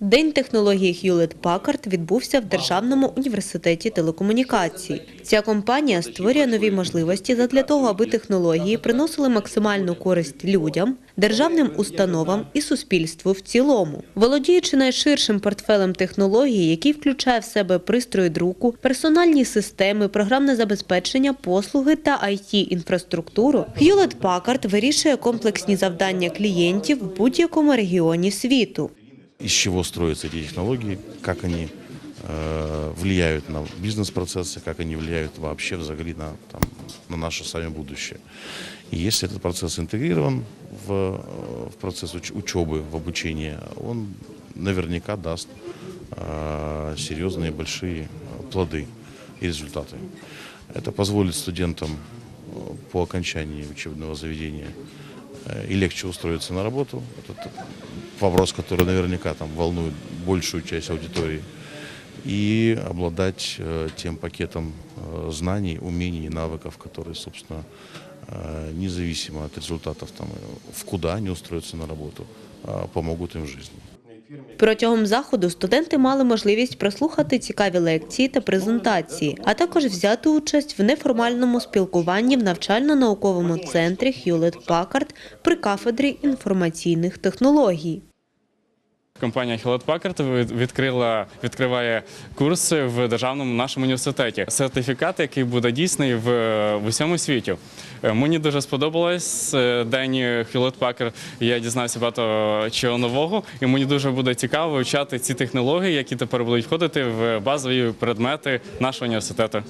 День технології Hewlett Packard відбувся в Державному університеті телекомунікацій. Ця компанія створює нові можливості задля того, аби технології приносили максимальну користь людям, державним установам і суспільству в цілому. Володіючи найширшим портфелем технологій, який включає в себе пристрої друку, персональні системи, програмне забезпечення, послуги та IT-інфраструктуру, Hewlett Packard вирішує комплексні завдання клієнтів в будь-якому регіоні світу. Из чего строятся эти технологии, как они э, влияют на бизнес-процессы, как они влияют вообще взагалі на, там, на наше сами будущее. И если этот процесс интегрирован в, э, в процесс уч- учебы, в обучение, он наверняка даст э, серьезные большие э, плоды и результаты. Это позволит студентам э, по окончании учебного заведения и легче устроиться на работу. Это вопрос, который наверняка там волнует большую часть аудитории. И обладать э, тем пакетом э, знаний, умений и навыков, которые, собственно, э, независимо от результатов там, э, в куда они устроятся на работу, а помогут им в жизни. Протягом заходу студенти мали можливість прослухати цікаві лекції та презентації, а також взяти участь в неформальному спілкуванні в навчально-науковому центрі Х'юлет Пакард при кафедрі інформаційних технологій. Компанія Hewlett Packard відкрила відкриває курси в державному нашому університеті. Сертифікат, який буде дійсний в, в усьому світі. Е, Мені дуже сподобалось е, день Hewlett Packard. Я дізнався багато чого нового, і мені дуже буде цікаво вивчати ці технології, які тепер будуть входити в базові предмети нашого університету.